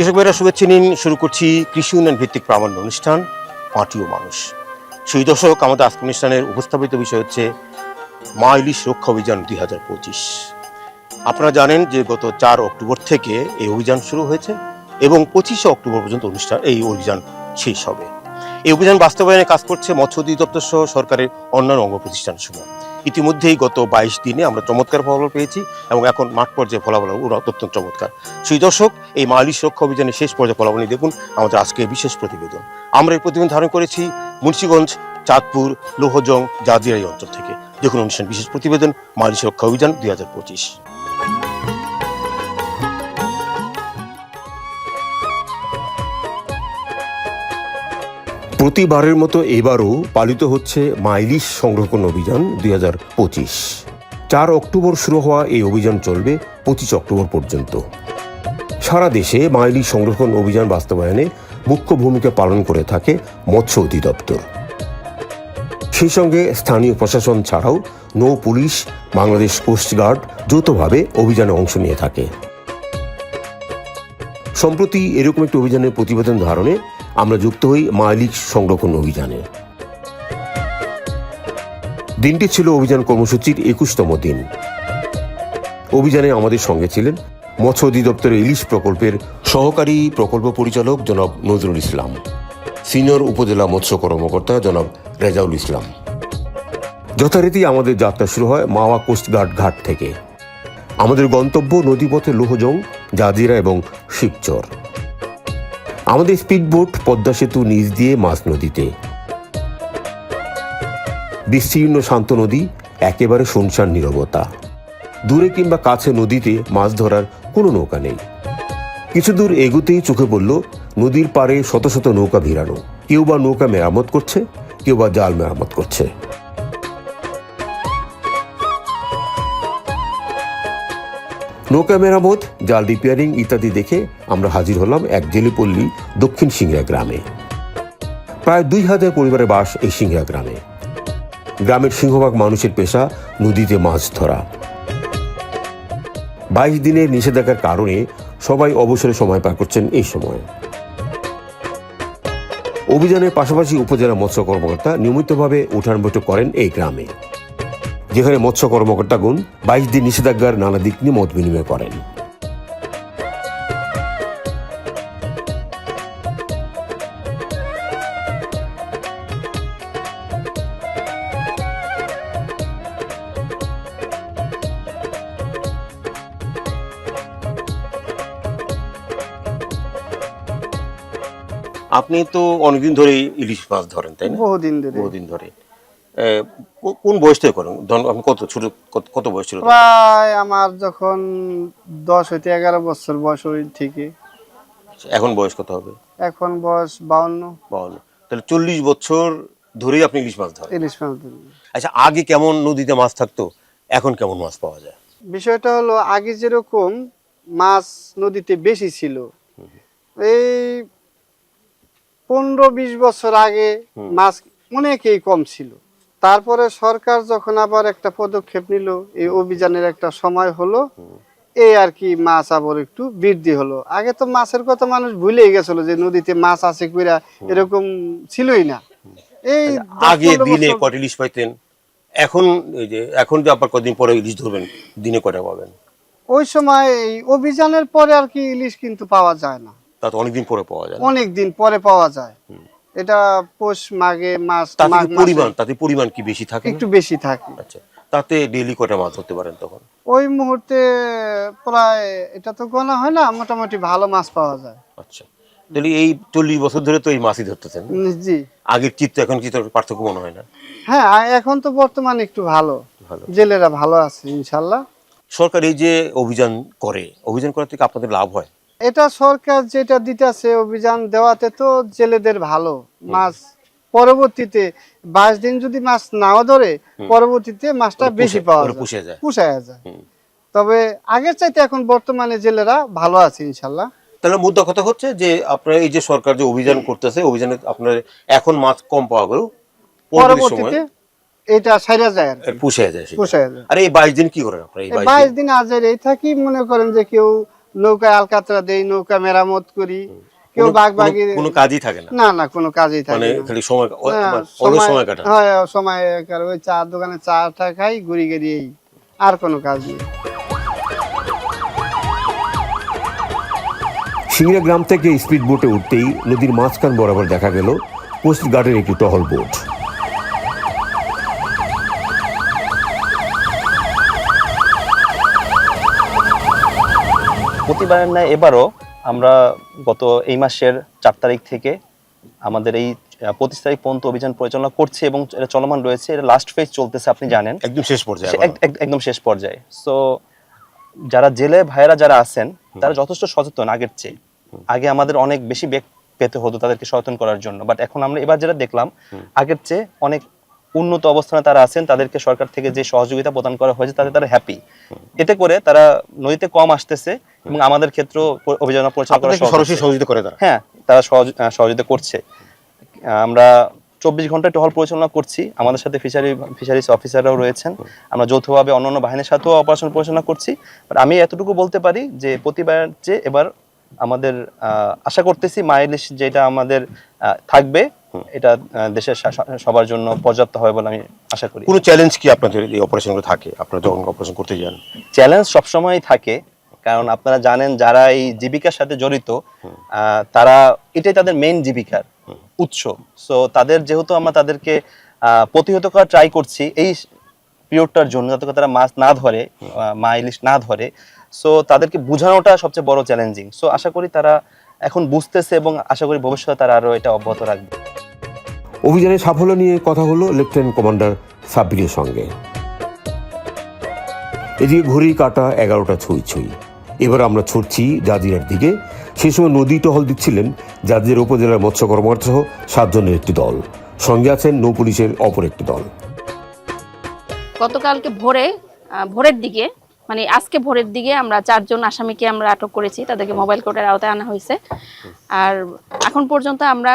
কৃষক ভাইরা শুভেচ্ছা নিন। শুরু করছি কৃষি উন্নয়ন ভিত্তিক প্রামাণ্য অনুষ্ঠান মাটি ও মানুষ। সেই দশক আমাদের আজকের অনুষ্ঠানের উপস্থাপিত বিষয় হচ্ছে মা ইলিশ রক্ষা অভিযান দুই হাজার পঁচিশ। আপনারা জানেন যে গত চার অক্টোবর থেকে এই অভিযান শুরু হয়েছে এবং পঁচিশে অক্টোবর পর্যন্ত অনুষ্ঠান, এই অভিযান শেষ হবে। এই অভিযান বাস্তবায়নে কাজ করছে মৎস্য অধিদপ্তর সহ সরকারের অন্যান্য অঙ্গ প্রতিষ্ঠান সমূহ ইতিমধ্যেই গত বাইশ দিনে আমরা চমৎকার ফলাফল পেয়েছি এবং এখন মাঠ পর্যায়ে ফলাফল অত্যন্ত চমৎকার। সেই দর্শক, এই মালি সুরক্ষা অভিযানের শেষ পর্যায়ে ফলাফল দেখুন আমাদের আজকে বিশেষ প্রতিবেদন। আমরা এই প্রতিবেদন ধারণ করেছি মুন্সীগঞ্জ, চাঁদপুর, লোহজং এই অঞ্চল থেকে। দেখুন অনুষ্ঠান বিশেষ প্রতিবেদন মালি সুরক্ষা অভিযান দুই হাজার পঁচিশ। প্রতিবারের মতো এবারও পালিত হচ্ছে মাইলিশ সংরক্ষণ অভিযান দুই চার অক্টোবর শুরু হওয়া এই অভিযান চলবে পঁচিশ অক্টোবর পর্যন্ত। সারা দেশে মাইলিশ সংরক্ষণ অভিযান বাস্তবায়নে মুখ্য ভূমিকা পালন করে থাকে মৎস্য অধিদপ্তর। সেই সঙ্গে স্থানীয় প্রশাসন ছাড়াও নৌ পুলিশ, বাংলাদেশ কোস্টগার্ড যৌথভাবে অভিযানে অংশ নিয়ে থাকে। সম্প্রতি এরকম একটি অভিযানের প্রতিবেদন ধারণে আমরা যুক্ত হই মালিক সংরক্ষণ অভিযানে। দিনটি ছিল অভিযান কর্মসূচির একুশতম দিন। অভিযানে আমাদের সঙ্গে ছিলেন মৎস্য অধিদপ্তরের ইলিশ প্রকল্পের সহকারী প্রকল্প পরিচালক জনাব নজরুল ইসলাম, সিনিয়র উপজেলা মৎস্য কর্মকর্তা জনাব রেজাউল ইসলাম। যথারীতি আমাদের যাত্রা শুরু হয় মাওয়া কোস্টগার্ড ঘাট থেকে। আমাদের গন্তব্য নদীপথে লোহজং, জাজিরা এবং শিবচর। আমাদের স্পিডবোট পদ্মা সেতু নিচ দিয়ে মাছ নদীতে। বিস্তীর্ণ শান্ত নদী, একেবারে শুনশান নীরবতা। দূরে কিংবা কাছে নদীতে মাছ ধরার কোনো নৌকা নেই। কিছু দূর এগুতেই চোখে পড়ল নদীর পাড়ে শত শত নৌকা ভিড়ানো। কেউ বা নৌকা মেরামত করছে, কেউ বা জাল মেরামত করছে। নৌকা মেরামত জাল রিপেয়ারিং ইত্যাদি দেখে আমরা হাজির হলাম এক জেলিপল্লী দক্ষিণ সিংড়া গ্রামে প্রায় দুই হাজার পরিবারের বাস এই সিংড়া গ্রামে গ্রামের সিংহভাগ মানুষের পেশা নদীতে মাছ ধরা বাইশ দিনের নিষেধাজ্ঞার কারণে সবাই অবসরে সময় পার করছেন এই সময় অভিযানের পাশাপাশি উপজেলা মৎস্য কর্মকর্তা নিয়মিতভাবে উঠান বৈঠক করেন এই গ্রামে যেখানে মৎস্য কর্মকর্তাগণ বাইশ দিন নিষেধাজ্ঞার নানা দিক নিয়ে মত বিনিময় করেন। আপনি তো অনেকদিন ধরে ইলিশ মাছ ধরেন তাই না? বহুদিন ধরে বহুদিন ধরে কোন বয়স থেকে করেন? ধরুন আপনি কত ছোট কত- বয়স ছিল প্রায় আমার যখন দশ হইতে এগারো বছর বয়স ওই থেকে এখন বয়স কত হবে? এখন বয়স বাউন্ন। বাউন্ন। তাহলে চল্লিশ বছর ধরেই আপনি ইলিশ মাছ ধরেন। ইলিশ মাছ ধরি। আচ্ছা আগে কেমন নদীতে মাছ থাকতো? এখন কেমন মাছ পাওয়া যায়? বিষয়টা হলো আগে যেরকম মাছ নদীতে বেশি ছিল এই পনেরো বিশ বছর আগে মাছ অনেকই কম ছিল। তারপরে সরকার যখন আবার একটা পদক্ষেপ নিল এই অভিযানের একটা সময় হলো এই আর কি মাছ আবার একটু বৃদ্ধি হলো। আগে তো মাছের কথা মানুষ ভুলেই গেছিল যে নদীতে মাছ আছে কইরা এরকম ছিলই না। এই আচ্ছা, আগে দিনে কটা ইলিশ পাইতেন? এখন এই যে এখন যে আবার কদিন পরে ইলিশ ধরবেন দিনে কটা পাবেন? ওই সময় এই অভিযানের পরে আর কি ইলিশ কিন্তু পাওয়া যায় না। তা তো অনেকদিন পরে পাওয়া যায় না। অনেক দিন পরে পাওয়া যায়। এটা পৌষ মাঘে মাস তাতে কি পরিমাণ তাতে পরিমাণ কি বেশি থাকে একটু বেশি থাকে। আচ্ছা তাতে ডেইলি কটা মাছ ধরতে পারেন তখন? ওই মুহূর্তে প্রায় এটা তো গোনা হয় না মোটামুটি ভালো মাছ পাওয়া যায়। আচ্ছা তাহলে এই চল্লিশ বছর ধরে তো এই মাছই ধরতেছেন জি। আগের চিত্ত এখন চিত্র পার্থক্য মনে হয় না? হ্যাঁ এখন তো বর্তমানে একটু ভালো। জেলেরা ভালো আছে ইনশাল্লাহ। সরকার এই যে অভিযান করে অভিযান করা থেকে আপনাদের লাভ হয়? এটা সরকার যেটা দিতেছে অভিযান দেওয়াতে তো জেলেদের ভালো। মাছ পরবর্তীতে বাইশ দিন যদি মাছ নাও ধরে পরবর্তীতে মাছটা বেশি পাওয়া যায়। পুষে যায়। পুষায়া যায়। তবে আগের চাইতে এখন বর্তমানে জেলেরা ভালো আছে ইনশাল্লাহ। তাহলে মুদ্রা কথা হচ্ছে যে আপনার এই যে সরকার যে অভিযান করতেছে অভিযানে আপনার এখন মাছ কম পাওয়া সময় পরবর্তীতে এটা সাইরা যায় আর পুষে যায় আর এই বাইশ দিন কি করেন আপনার? বাইশ দিন আজের এই থাকি মনে করেন যে কেউ নৌকায় আলকাতরা দেই নৌকা মেরামত করি। কেউ বাঘ বাগি কোনো কাজই থাকে না? না না কোনো কাজেই থাকে মানে না। খালি সময় মানে অলস সময় কাটান? হয় সময় কার ওই চার দোকানে চাটা খাই ঘুরি গেড়ি এই আর কোনো কাজ নেই। সিংড়া গ্রাম থেকে স্পিড বোটে উঠতেই নদীর মাঝখান বরাবর দেখা গেল কোস্ট গার্ডের একটি টহল বোট। প্রতিবারের ন্যায় এবারও আমরা গত এই মাসের চার তারিখ থেকে আমাদের এই পঁচিশ তারিখ পর্যন্ত অভিযান পরিচালনা করছে এবং এটা চলমান রয়েছে। এটা লাস্ট ফেজ চলতেছে আপনি জানেন। একদম শেষ পর্যায়ে একদম শেষ পর্যায়ে। সো যারা জেলে ভাইয়েরা যারা আছেন তারা যথেষ্ট সচেতন আগের চেয়ে। আগে আমাদের অনেক বেশি বেগ পেতে হতো তাদেরকে সচেতন করার জন্য। বাট এখন আমরা এবার যেটা দেখলাম আগের চেয়ে অনেক উন্নত অবস্থানে তারা আছেন তাদেরকে সরকার থেকে যে সহযোগিতা প্রদান করা হয়েছে তাতে তারা হ্যাপি এতে করে তারা নদীতে কম আসতেছে এবং আমাদের ক্ষেত্রেও প- অভিযান পরিচালনা করা সরাসরি সহযোগিতা করে তারা? হ্যাঁ তারা সহযোগিতা করছে। আমরা চব্বিশ ঘণ্টা টহল পরিচালনা করছি। আমাদের সাথে ফিশারি ফিশারিজ অফিসাররাও রয়েছেন। আমরা যৌথভাবে অন্যান্য বাহিনীর সাথেও অপারেশন পরিচালনা করছি। বাট আমি এতটুকু বলতে পারি যে প্রতিবার যে এবার আমাদের আহ, আশা করতেছি মাইলিশ যেটা আমাদের থাকবে এটা দেশের সবার জন্য পর্যাপ্ত হবে বলে আমি আশা করি। কোনো চ্যালেঞ্জ কি আপনাদের এই অপারেশনগুলো থাকে? আপনারা যখন অপারেশন করতে যান। চ্যালেঞ্জ সবসময়ই থাকে কারণ আপনারা জানেন যারা এই জীবিকার সাথে জড়িত তারা এটাই তাদের মেইন জীবিকার উৎস। সো তাদের যেহেতু আমরা তাদেরকে প্রতিহত করা ট্রাই করছি এই পিরিয়ডটার জন্য যাতে তারা মাছ না ধরে মা ইলিশ না ধরে সো তাদেরকে বোঝানোটা সবচেয়ে বড় চ্যালেঞ্জিং সো আশা করি তারা এখন বুঝতেছে এবং আশা করি ভবিষ্যতে তারা আরও এটা অব্যাহত রাখবে। অভিযানের সাফল্য নিয়ে কথা হলো লেফটেন্যান্ট কমান্ডার সাব্বিরের সঙ্গে। এদিকে ঘড়ির কাটা এগারোটা ছুঁই ছুঁই। এবার আমরা ছুটছি জাজিরার দিকে। সেই সময় নদী টহল দিচ্ছিলেন জাজিরা উপজেলার মৎস্য কর্মকর্তা সহ সাতজনের একটি দল। সঙ্গে আছেন নৌ পুলিশের অপর একটি দল। গতকালকে ভোরে ভোরের দিকে মানে আজকে ভোরের দিকে আমরা চারজন আসামিকে আমরা আটক করেছি। তাদেরকে মোবাইল কোর্টের আওতায় আনা হয়েছে। আর এখন পর্যন্ত আমরা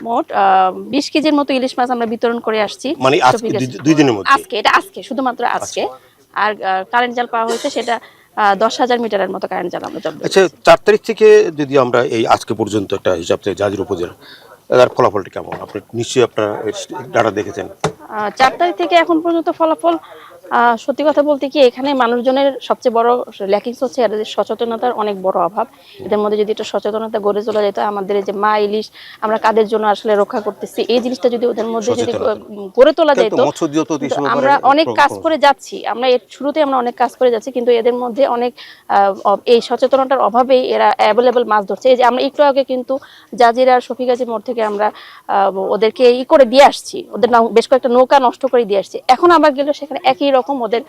মোট বিশ কেজির মতো ইলিশ মাছ আমরা বিতরণ করে আসছি মানে আজকে দুই- দুই দিনের মধ্যে? আজকে এটা আজকে শুধুমাত্র আজকে। আর কারেন্ট জাল পাওয়া হয়েছে সেটা দশ হাজার মিটারের মতো কারেন্ট জাল আমরা জব্দ আচ্ছা চার তারিখ থেকে যদি আমরা এই আজকে পর্যন্ত একটা হিসাব থেকে জাজির উপজেলা তার ফলাফলটা কেমন? আপনি নিশ্চয়ই আপনার ডাটা দেখেছেন। চার তারিখ থেকে এখন পর্যন্ত ফলাফল সত্যি কথা বলতে কি এখানে মানুষজনের সবচেয়ে বড় ল্যাকিংস হচ্ছে এদের সচেতনতার অনেক বড় অভাব। এদের মধ্যে যদি একটা সচেতনতা গড়ে চলে যেত আমাদের যে মা ইলিশ আমরা কাদের জন্য আসলে রক্ষা করতেছি? এই জিনিসটা যদি ওদের মধ্যে যদি গড়ে তোলা যেত আমরা অনেক কাজ করে যাচ্ছি। আমরা এর শুরুতে আমরা অনেক কাজ করে যাচ্ছি কিন্তু এদের মধ্যে অনেক আহ, এই সচেতনতার অভাবেই এরা অ্যাভেলেবল মাছ ধরছে। এই যে আমরা একটু আগে কিন্তু জাজিরা শফিগাজি মোড় থেকে আমরা আহ, ওদেরকে ই করে দিয়ে আসছি। ওদের বেশ কয়েকটা নৌকা নষ্ট করে দিয়ে আসছি। এখন আবার গেলে সেখানে একই রকম ওদের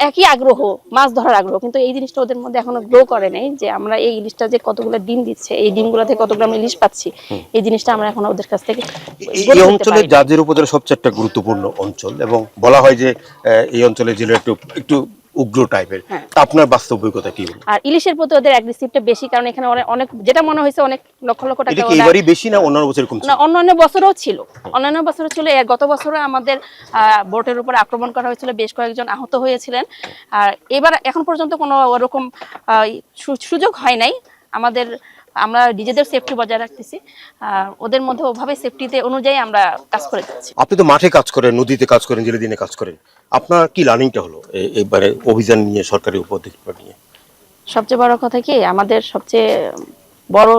একই আগ্রহ মাছ ধরার আগ্রহ কিন্তু এই জিনিসটা ওদের মধ্যে এখনও গ্রো করে নাই যে আমরা এই ইলিশটা যে কতগুলো ডিম দিচ্ছে এই ডিমগুলো থেকে কতগুলো আমরা ইলিশ পাচ্ছি এই জিনিসটা আমরা এখন ওদের কাছ থেকে এই- অঞ্চলে জাজির উপজেলা সবচেয়ে একটা গুরুত্বপূর্ণ অঞ্চল এবং বলা হয় যে এই অঞ্চলে জেলে একটু একটু উগ্র টাইপের হ্যাঁ। আপনার বাস্তব অভিজ্ঞতা কি আর ইলিশের প্রতি ওদের অ্যাগ্রেসিভটা বেশি কারণ এখানে অনেক যেটা মনে হয়েছে অনেক লক্ষ লক্ষ টাকা এটা এবারই বেশি না অন্যান্য বছর কম? না অন্যান্য বছরও ছিল। অন্যান্য বছরও ছিল। এর গত বছরও আমাদের আহ, বোটের উপর আক্রমণ করা হয়েছিল। বেশ কয়েকজন আহত হয়েছিলেন। আর এবার এখন পর্যন্ত কোনো ওরকম সুযোগ হয় নাই। আমাদের আমরা নিজেদের সেফটি বজায় রাখতেছি। আর ওদের মধ্যে ওভাবে সেফটিতে অনুযায়ী আমরা কাজ করে যাচ্ছি। আপনি তো মাঠে কাজ করেন নদীতে কাজ করেন জেলে দিনে কাজ করেন। আপনার কি লার্নিংটা হলো এবারে অভিযান নিয়ে সরকারি উপদেষ্টা নিয়ে? সবচেয়ে বড় কথা কি আমাদের সবচেয়ে বড়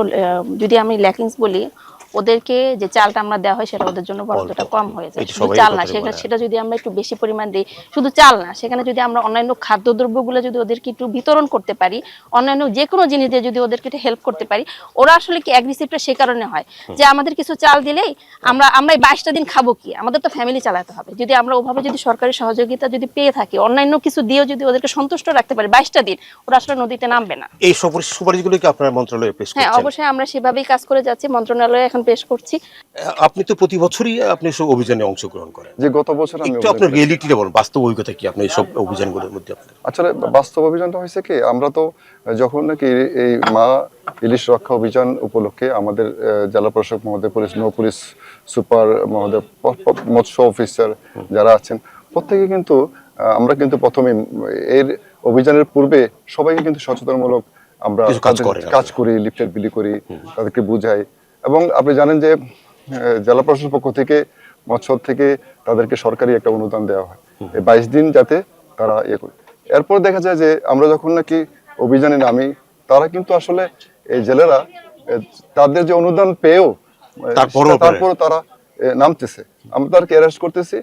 যদি আমি ল্যাকিংস বলি ওদেরকে যে চালটা আমরা দেওয়া হয় সেটা ওদের জন্য বরাদ্দটা কম হয়ে যায়। শুধু চাল না সেখানে সেটা যদি আমরা একটু বেশি পরিমাণ দিই শুধু চাল না সেখানে যদি আমরা অন্যান্য খাদ্যদ্রব্যগুলো যদি ওদেরকে একটু বিতরণ করতে পারি অন্যান্য যে কোনো জিনিস দিয়ে যদি ওদেরকে একটু হেল্প করতে পারি ওরা আসলে কি অ্যাগ্রেসিভটা সে কারণে হয় যে আমাদের কিছু চাল দিলেই আমরা আমরা এই বাইশটা দিন খাব কি? আমাদের তো ফ্যামিলি চালাতে হবে। যদি আমরা ওভাবে যদি সরকারি সহযোগিতা যদি পেয়ে থাকি অন্যান্য কিছু দিয়েও যদি ওদেরকে সন্তুষ্ট রাখতে পারি বাইশটা দিন ওরা আসলে নদীতে নামবে না। এই সুপারিশগুলো কি আপনার মন্ত্রণালয়ে পেশ হ্যাঁ অবশ্যই আমরা সেভাবেই কাজ করে যাচ্ছি। মন্ত্রণালয়ে এখন পেশ করছি। আপনি তো প্রতি বছরই আপনি সব অভিযানে অংশগ্রহণ করেন। যে গত বছর আমি একটু আপনার রিয়েলিটিটা বলুন বাস্তব অভিজ্ঞতা কি আপনি সব অভিযানগুলোর মধ্যে আপনার? আসলে বাস্তব অভিযানটা হয়েছে কি আমরা তো যখন নাকি এই মা ইলিশ রক্ষা অভিযান উপলক্ষে আমাদের জেলা প্রশাসক মহোদয় পুলিশ নৌ পুলিশ সুপার মহোদয় মৎস্য অফিসার যারা আছেন প্রত্যেকে কিন্তু আমরা কিন্তু প্রথমে এর অভিযানের পূর্বে সবাইকে কিন্তু সচেতনমূলক আমরা কিছু কাজ করি লিফলেট বিলি করি তাদেরকে বুঝাই এবং আপনি জানেন যে জেলা প্রশাসনের পক্ষ থেকে মৎস্য থেকে তাদেরকে সরকারি একটা অনুদান দেওয়া হয়। এই বাইশ দিন যাতে তারা ইয়ে করে। এরপর দেখা যায় যে আমরা যখন নাকি অভিযানে নামি তারা কিন্তু আসলে এই জেলেরা তাদের যে অনুদান পেয়েও তারপরেও তারপরও তারা নামতেছে। আমরা তাদেরকে অ্যারেস্ট করতেছি।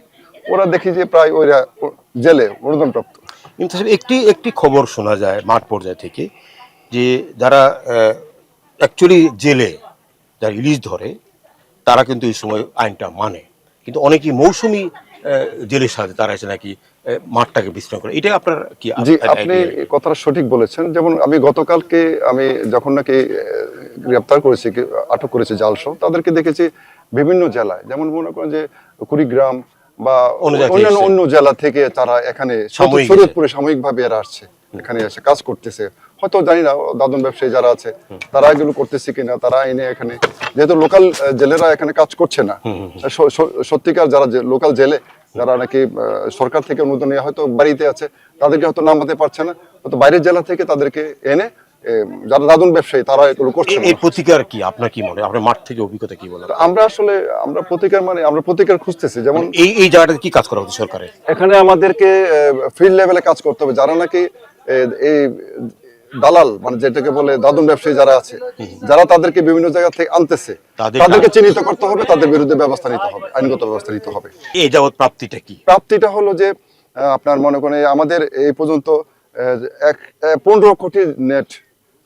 ওরা দেখি যে প্রায় ওইরা ও- জেলে অনুদান প্রাপ্ত কিন্তু একটি একটি খবর শোনা যায় মাঠ পর্যায় থেকে যে যারা অ্যাকচুয়ালি জেলে যারা ইলিশ ধরে তারা কিন্তু এই সময় আইনটা মানে। কিন্তু অনেকেই মৌসুমি জেলের সাথে তারা এসে নাকি মাঠটাকে বিশ্রাম করে। এটা আপনার কি জি আপনি কথাটা সঠিক বলেছেন। যেমন আমি গতকালকে আমি যখন নাকি গ্রেপ্তার করেছি আটক করেছি জালসহ তাদেরকে দেখেছি বিভিন্ন জেলায়। যেমন মনে করেন যে কুড়িগ্রাম বা অন্যান্য অন্য জেলা থেকে তারা এখানে। শরীয়তপুরে সাময়িকভাবে এরা আসছে। এখানে এসে কাজ করতেছে। হয়তো জানি না দাদন ব্যবসায়ী যারা আছে তারা এগুলো করতেছে কিনা তারা এনে এখানে যেহেতু লোকাল জেলেরা এখানে কাজ করছে না। সত্যিকার যারা লোকাল জেলে যারা নাকি সরকার থেকে অনুদান হয়তো বাড়িতে আছে তাদেরকে হয়তো নামাতে পারছে না হয়তো বাইরের জেলা থেকে তাদেরকে এনে যারা দাদন ব্যবসায়ী তারা এগুলো করছে এই প্রতিকার কি? আপনার কি মনে হয়? আপনার মাঠ থেকে অভিজ্ঞতা কি বলে আমরা আসলে আমরা প্রতিকার মানে আমরা প্রতিকার খুঁজতেছি যেমন এই এই জায়গাটাতে কি কাজ করা হচ্ছে সরকারের? এখানে আমাদেরকে ফিল্ড লেভেলে কাজ করতে হবে। যারা নাকি এই দালাল মানে যেটাকে বলে দাদন ব্যবসায়ী যারা আছে যারা তাদেরকে বিভিন্ন জায়গা থেকে আনতেছে তাদেরকে চিহ্নিত করতে হবে তাদের বিরুদ্ধে ব্যবস্থা নিতে হবে আইনগত ব্যবস্থা নিতে হবে। এই যাবৎ প্রাপ্তিটা কি? প্রাপ্তিটা হলো যে আপনার মনে করেন আমাদের এই পর্যন্ত এক পনেরো কোটি নেট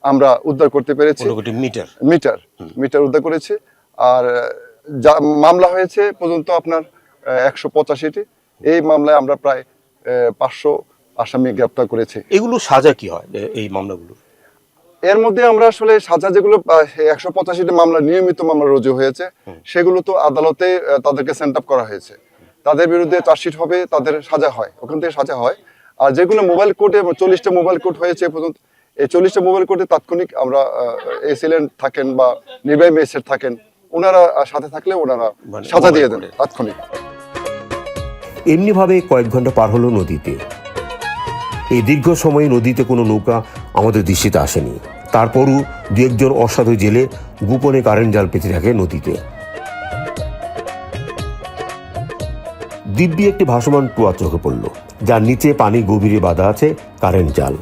আমরা উদ্ধার করতে পেরেছি। মিটার। মিটার মিটার উদ্ধার করেছি। আর যা মামলা হয়েছে পর্যন্ত আপনার একশো পঁচাশিটি। এই মামলায় আমরা প্রায় পাঁচশো আসামি গ্রেপ্তার করেছে। এগুলো সাজা কি হয় এই মামলাগুলো? এর মধ্যে আমরা আসলে সাজা যেগুলো একশো পঁচাশিটি মামলা নিয়মিত মামলা রুজু হয়েছে। সেগুলো তো আদালতে তাদেরকে সেন্ট আপ করা হয়েছে। তাদের বিরুদ্ধে চার্জশিট হবে তাদের সাজা হয় ওখান থেকে সাজা হয়। আর যেগুলো মোবাইল কোর্টে চল্লিশটা মোবাইল কোর্ট হয়েছে পর্যন্ত এই চল্লিশটা মোবাইল কোর্টে তাৎক্ষণিক আমরা এসিলেন্ট থাকেন বা নির্বাহী ম্যাজিস্ট্রেট থাকেন ওনারা সাথে থাকলে ওনারা মানে সাজা দিয়ে দেন তাৎক্ষণিক। এমনিভাবে কয়েক ঘণ্টা পার হলো নদীতে। এই দীর্ঘ সময়ে নদীতে কোনো নৌকা আমাদের দৃষ্টিতে আসেনি। তারপরও দু একজন অসাধু জেলে গোপনে কারেন্ট জাল পেতে থাকে নদীতে। দিব্যি একটি ভাসমান টুয়া চোখে পড়ল, যার নিচে পানি গভীরে বাঁধা আছে কারেন্ট জাল।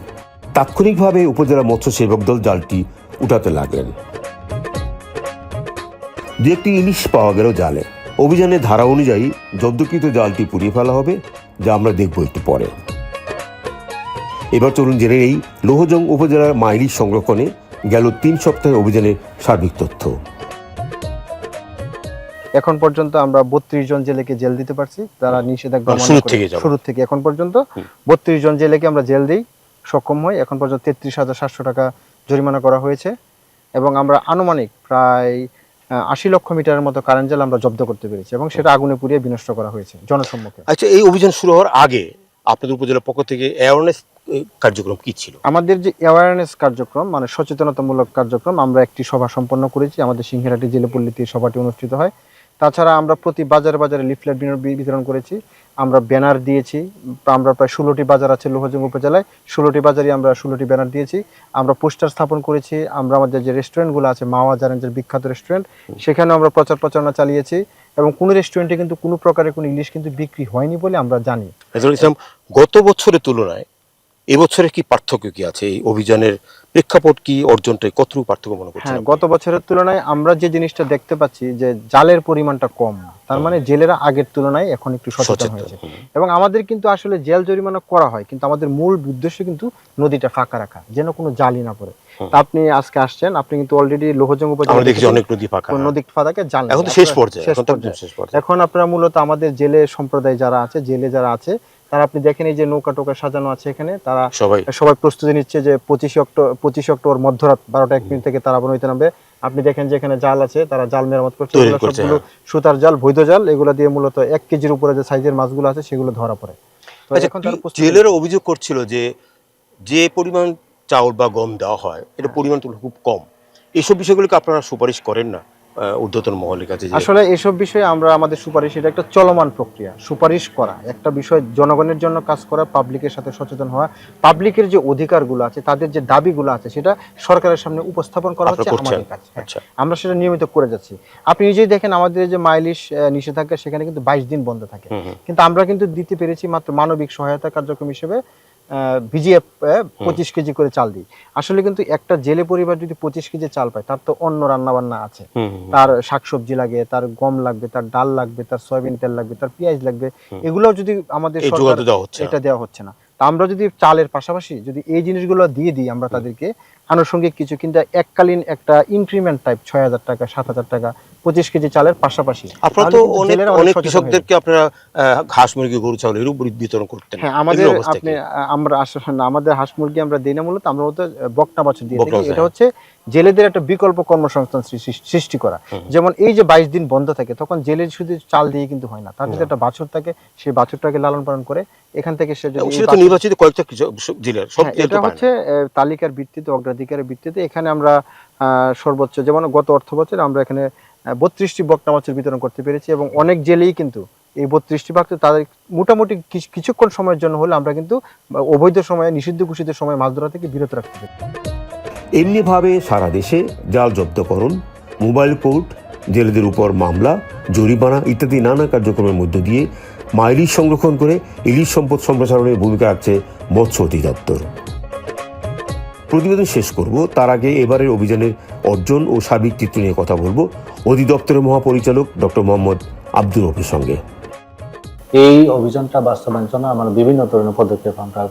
তাৎক্ষণিকভাবে উপজেলা মৎস্য সেবক দল জালটি উঠাতে লাগলেন। দু একটি ইলিশ পাওয়া গেল জালে। অভিযানের ধারা অনুযায়ী জব্দকৃত জালটি পুড়িয়ে ফেলা হবে, যা আমরা দেখব একটু পরে। এবার চলুন জেনে নেই লোহজং উপজেলার মাইলিশ সংরক্ষণে গেল তিন সপ্তাহের অভিযানের সার্বিক তথ্য। এখন পর্যন্ত আমরা বত্রিশ জন জেলেকে জেল দিতে পারছি। তারা নিষেধাজ্ঞা শুরুর থেকে এখন পর্যন্ত বত্রিশ জন জেলেকে আমরা জেল দিই সক্ষম হই। এখন পর্যন্ত তেত্রিশ হাজার সাতশো টাকা জরিমানা করা হয়েছে। এবং আমরা আনুমানিক প্রায় আশি লক্ষ মিটারের মতো কারেন্ট জাল আমরা জব্দ করতে পেরেছি এবং সেটা আগুনে পুড়িয়ে বিনষ্ট করা হয়েছে জনসম্মুখে। আচ্ছা এই অভিযান শুরু হওয়ার আগে আপনাদের উপজেলার পক্ষ থেকে অ্যাওয়ারনেস কার্যক্রম কি ছিল? আমাদের যে অ্যাওয়ারনেস কার্যক্রম মানে সচেতনতামূলক কার্যক্রম আমরা একটি সভা সম্পন্ন করেছি। আমাদের সিংহেরাটি জেলেপল্লীতে সভাটি অনুষ্ঠিত হয়। তাছাড়া আমরা প্রতি বাজারে বাজারে লিফলেট বিতরণ করেছি। আমরা ব্যানার দিয়েছি। আমরা প্রায় ষোলোটি বাজার আছে লোহজং উপজেলায়। ষোলোটি বাজারে আমরা ষোলোটি ব্যানার দিয়েছি। আমরা পোস্টার স্থাপন করেছি। আমরা আমাদের যে রেস্টুরেন্টগুলো আছে মাওয়া জারেঞ্জের বিখ্যাত রেস্টুরেন্ট সেখানে আমরা প্রচার প্রচারণা চালিয়েছি। এবং কোনো রেস্টুরেন্টে কিন্তু কোনো প্রকারের কোনো ইলিশ কিন্তু বিক্রি হয়নি বলে আমরা জানি। গত বছরের তুলনায় এবছরের কি পার্থক্য কি আছে? এই অভিযানের প্রেক্ষাপট কি? অর্জনটা কতটুকু পার্থক্য মনে করছেন হ্যাঁ গত বছরের তুলনায় আমরা যে জিনিসটা দেখতে পাচ্ছি যে জালের পরিমাণটা কম তার মানে জেলেরা আগের তুলনায় এখন একটু সচেতন হয়েছে। এবং আমাদের কিন্তু আসলে জেল জরিমানা করা হয় কিন্তু আমাদের মূল উদ্দেশ্য কিন্তু নদীটা ফাঁকা রাখা যেন কোনো জালি না পড়ে। আপনি আজকে আসছেন আপনি কিন্তু অলরেডি লোহজং উপজেলা দেখেছি অনেক নদী ফাঁকা কোন নদী ফাঁকাকে জাল এখন তো। শেষ পর্যায়ে। এখন আপনারা মূলত আমাদের জেলে সম্প্রদায় যারা আছে জেলে যারা আছে তারা আপনি দেখেন এই যে নৌকা টোকা সাজানো আছে এখানে তারা সবাই। সবাই প্রস্তুতি নিচ্ছে যে পঁচিশে অক্টোবর পঁচিশে অক্টোবর মধ্যরাত বারোটা এক মিনিট থেকে তারা বনইতে নামবে। আপনি দেখেন যে এখানে জাল আছে তারা জাল মেরামত করছে। সবগুলো সুতার জাল বৈধ জাল। এগুলো দিয়ে মূলত এক কেজির উপরে যে সাইজের মাছগুলো আছে সেগুলো ধরা পড়ে। আচ্ছা জেলেরা অভিযোগ করছিল যে যে পরিমাণ চাউল বা গম দেওয়া হয় এটা পরিমাণ খুব কম। এইসব বিষয়গুলোকে আপনারা সুপারিশ করেন না? ঊর্ধ্বতন মহলের কাছে আসলে এসব বিষয়ে আমরা আমাদের সুপারিশ এটা একটা চলমান প্রক্রিয়া। সুপারিশ করা একটা বিষয় জনগণের জন্য কাজ করা পাবলিকের সাথে সচেতন হওয়া পাবলিকের যে অধিকারগুলো আছে তাদের যে দাবিগুলো আছে সেটা সরকারের সামনে উপস্থাপন করা হচ্ছে আমাদের কাছে। হ্যাঁ। আচ্ছা। আমরা সেটা নিয়মিত করে যাচ্ছি। আপনি নিজেই দেখেন আমাদের যে মাইলিশ নিষেধাজ্ঞা সেখানে কিন্তু বাইশ দিন বন্ধ থাকে। কিন্তু আমরা কিন্তু দিতে পেরেছি মাত্র মানবিক সহায়তা কার্যক্রম হিসেবে ভিজিএফ পঁচিশ কেজি করে চাল দিই। আসলে কিন্তু একটা জেলে পরিবার যদি পঁচিশ কেজি চাল পায় তার তো অন্য রান্না বান্না আছে। তার শাকসবজি লাগে তার গম লাগবে তার ডাল লাগবে তার সয়াবিন তেল লাগবে তার পেঁয়াজ লাগবে এগুলোও যদি আমাদের সরকার-। এটা দেওয়া হচ্ছে না। তা আমরা যদি চালের পাশাপাশি যদি এই জিনিসগুলো দিয়ে দিই আমরা তাদেরকে আনুষঙ্গিক কিছু কিন্তু এককালীন একটা ইনক্রিমেন্ট টাইপ ছয় হাজার টাকা সাত হাজার টাকা পঁচিশ কেজি চালের পাশাপাশি। আপনারা তো অনেক অনেক কৃষকদেরকে আপনারা আহ, ঘাস মুরগি গরু চাউল এর উপর বিতরণ করতেন। হ্যাঁ আমাদের আপনি আমরা আসলে না, আমাদের হাঁস মুরগি আমরা দিই না মূলত আমরা মূলত বকনা বাছুর দিয়ে থাকি। এটা হচ্ছে জেলেদের একটা বিকল্প কর্মসংস্থান সৃষ্টি- করা। যেমন এই যে বাইশ দিন বন্ধ থাকে তখন জেলে শুধু চাল দিয়ে কিন্তু হয় না। তার যদি একটা বাছুর থাকে সেই বাছুরটাকে লালন পালন করে এখান থেকে সে নির্বাচিত কয়েকটা জেলার হ্যাঁ, এটা তো। হচ্ছে তালিকার ভিত্তিতে অগ্রাধিকারের ভিত্তিতে এখানে আমরা সর্বোচ্চ যেমন গত অর্থ বছর আমরা এখানে বত্রিশটি বকনা মাছের বিতরণ করতে পেরেছি এবং অনেক জেলেই কিন্তু এই বত্রিশটি তো তাদের মোটামুটি কিছু- কিছুক্ষণ সময়ের জন্য হলে আমরা কিন্তু অবৈধ সময়ে, নিষিদ্ধ ঘোষিত সময় মাছ ধরা থেকে বিরত রাখতে পারি এমনিভাবে সারা দেশে জাল জব্দকরণ, মোবাইল কোর্ট, জেলেদের উপর মামলা, জরিমানা ইত্যাদি নানা কার্যক্রমের মধ্য দিয়ে মাইলিশ সংরক্ষণ করে ইলিশ সম্পদ সম্প্রসারণে ভূমিকা রাখছে মৎস্য অধিদপ্তর। প্রতিবেদন শেষ করব। তার আগে এবারের অভিযানের অর্জন ও সার্বিক চিত্র নিয়ে কথা বলব। অধিদপ্তরের মহাপরিচালক ডক্টর মোহাম্মদ আব্দুর রফির সঙ্গে। এই অভিযানটা বাস্তবায়নের জন্য আমরা বিভিন্ন ধরনের পদক্ষেপ আমরা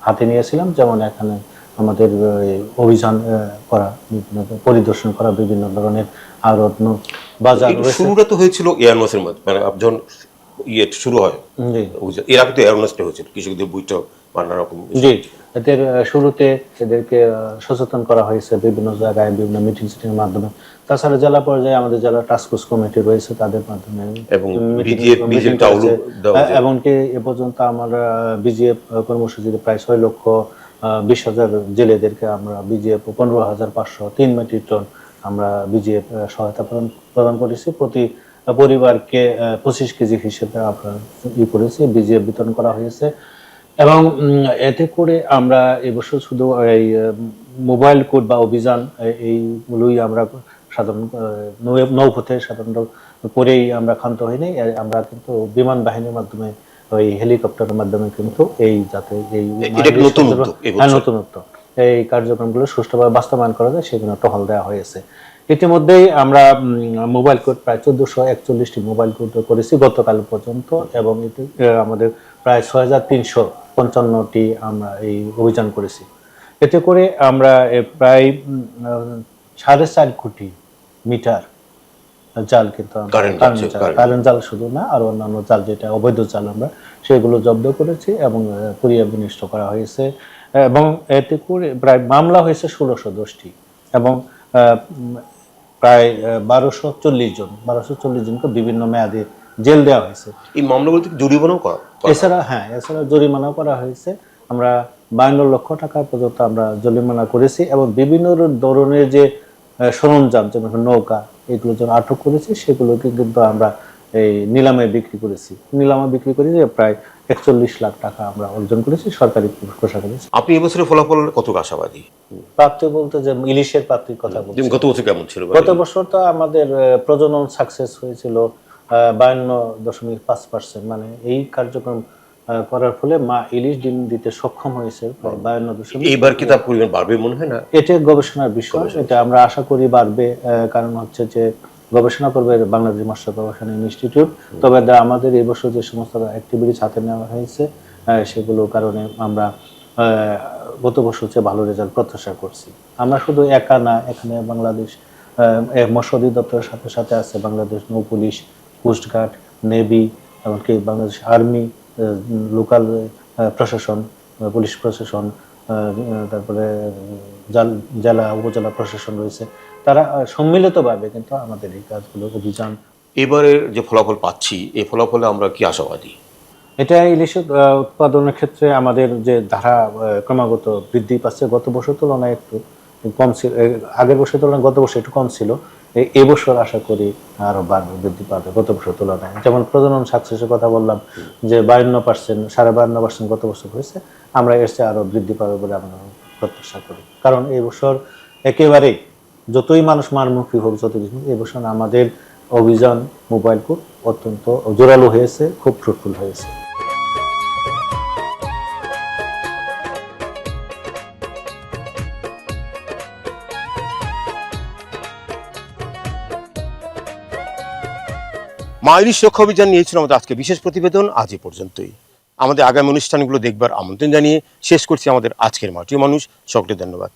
হাতে নিয়েছিলাম। যেমন এখানে আমাদের অভিযান করা বিভিন্ন পরিদর্শন করা বিভিন্ন ধরনের ন- বাজার। শুরুটা তো হয়েছিল এয়ারনোসের মধ্যে। মানে যখন ইয়ে শুরু হয়। এর আগে তো হয়েছিল কৃষকদের বইটা নানা রকম জি এদের শুরুতে এদেরকে সচেতন করা হয়েছে বিভিন্ন জায়গায় বিভিন্ন মিটিং সিটিং এর মাধ্যমে। তাছাড়া জেলা পর্যায়ে আমাদের জেলা টাস্কফোর্স কমিটি রয়েছে তাদের মাধ্যমে। এবং যায়। এমনকি এ পর্যন্ত আমরা বিজিএফ কর্মসূচিতে প্রায় ছয় লক্ষ বিশ হাজার জেলেদেরকে আমরা বিজিএফ পনেরো হাজার পাঁচশো তিন মেট্রিক টন আমরা বিজিএফ সহায়তা প্রদান করেছি প্রতি পরিবারকে পঁচিশ কেজি হিসেবে আমরা ই করেছি বিজিএফ বিতরণ করা হয়েছে। এবং এতে করে আমরা এবছর শুধু এই মোবাইল কোড বা অভিযান এইগুলোই আমরা সাধারণ নৌপথে সাধারণত করেই আমরা ক্ষান্ত হইনি। আমরা কিন্তু বিমান বাহিনীর মাধ্যমে ওই হেলিকপ্টারের মাধ্যমে কিন্তু এই যাতে এই এটা একটা নতুন উদ্যোগ এবছর। হ্যাঁ, এই কার্যক্রমগুলো সুষ্ঠুভাবে বাস্তবায়ন করা যায় সেগুলো টহল দেওয়া হয়েছে। ইতিমধ্যেই আমরা মোবাইল কোড প্রায় চোদ্দশো একচল্লিশটি মোবাইল কোড করেছি গতকাল পর্যন্ত এবং এতে আমাদের প্রায় ছয় হাজার তিনশো পঞ্চান্নটি আমরা এই অভিযান করেছি এতে করে আমরা প্রায় সাড়ে চার কোটি মিটার জাল কিন্তু। কারেন্ট জাল শুধু না আর অন্যান্য জাল যেটা অবৈধ জাল আমরা সেগুলো জব্দ করেছি এবং পুড়িয়ে বিনষ্ট করা হয়েছে এবং এতে করে প্রায় মামলা হয়েছে ষোলোশো দশটি এবং প্রায় বারোশো চল্লিশ জন বারোশো চল্লিশ জনকে বিভিন্ন মেয়াদে জেল দেওয়া হয়েছে এই মামলাগুলো থেকে জরিমানাও করা করা। এছাড়া হ্যাঁ এছাড়া জরিমানাও করা হয়েছে আমরা বায়ান্ন লক্ষ টাকা পর্যন্ত আমরা জরিমানা করেছি এবং বিভিন্ন ধরনের যে সরঞ্জাম যেমন নৌকা এগুলো যেন আটক করেছি সেগুলোকে কিন্তু আমরা এই নিলামে বিক্রি করেছি। নিলামে বিক্রি করে যে প্রায় একচল্লিশ লাখ টাকা আমরা অর্জন করেছি সরকারি কোষাগারে আপনি এবছরের ফলাফল কত আশাবাদী? প্রাপ্তি বলতে যে ইলিশের প্রাপ্তির কথা বলছি। গত বছর কেমন ছিল? গত বছর তো আমাদের প্রজনন সাকসেস হয়েছিল বায়ান্ন দশমিক পাঁচ পার্সেন্ট মানে এই কার্যক্রম করার ফলে মা ইলিশ ডিম দিতে সক্ষম হয়েছে প্রায় বায়ান্ন দশমিক এইবার কি তার পরিমাণ বাড়বে মনে হয় না? এটা গবেষণার বিষয় এটা আমরা আশা করি বাড়বে কারণ হচ্ছে যে গবেষণা করবে বাংলাদেশ মৎস্য গবেষণা ইনস্টিটিউট। তবে আমাদের এবছর যে সমস্ত অ্যাক্টিভিটিস হাতে নেওয়া হয়েছে আহ, সেগুলোর কারণে আমরা গত বছর চেয়ে ভালো রেজাল্ট প্রত্যাশা করছি। আমরা শুধু একা না এখানে বাংলাদেশ মৎস্য অধিদপ্তরের সাথে সাথে আছে বাংলাদেশ নৌ পুলিশ কোস্টগার্ড নেভি এমনকি বাংলাদেশ আর্মি লোকাল প্রশাসন পুলিশ প্রশাসন তারপরে জেলা উপজেলা প্রশাসন রয়েছে। তারা সম্মিলিতভাবে কিন্তু আমাদের এই কাজগুলো অভিযান। এবারের যে ফলাফল পাচ্ছি এই ফলাফলে আমরা কি আশাবাদী? এটা ইলিশের আহ, উৎপাদনের ক্ষেত্রে আমাদের যে ধারা ক্রমাগত বৃদ্ধি পাচ্ছে। গত বছর তুলনায় একটু কম ছিল আগের বছর তুলনায় গত বছর একটু কম ছিল। এবছর আশা করি আরও বাড়বে বৃদ্ধি পাবে গত বছর তুলনায়। যেমন প্রজনন সাকসেসের কথা বললাম যে বায়ান্ন পার্সেন্ট সাড়ে বায়ান্ন পার্সেন্ট গত বছর হয়েছে। আমরা এর চেয়ে আরও বৃদ্ধি পাবে বলে আমরা প্রত্যাশা করি। কারণ এই বছর একেবারেই যতই মানুষ মারমুখী হোক যত কিছু এই বছর আমাদের অভিযান মোবাইল কোর্ট অত্যন্ত জোরালো হয়েছে, খুব ফ্রুটফুল হয়েছে। মা ইলিশ রক্ষা অভিযান নিয়েছিল আমাদের আজকে বিশেষ প্রতিবেদন আজ এ পর্যন্তই। আমাদের আগামী অনুষ্ঠানগুলো দেখবার আমন্ত্রণ জানিয়ে শেষ করছি আমাদের আজকের মাটির মানুষ। সকলকে ধন্যবাদ।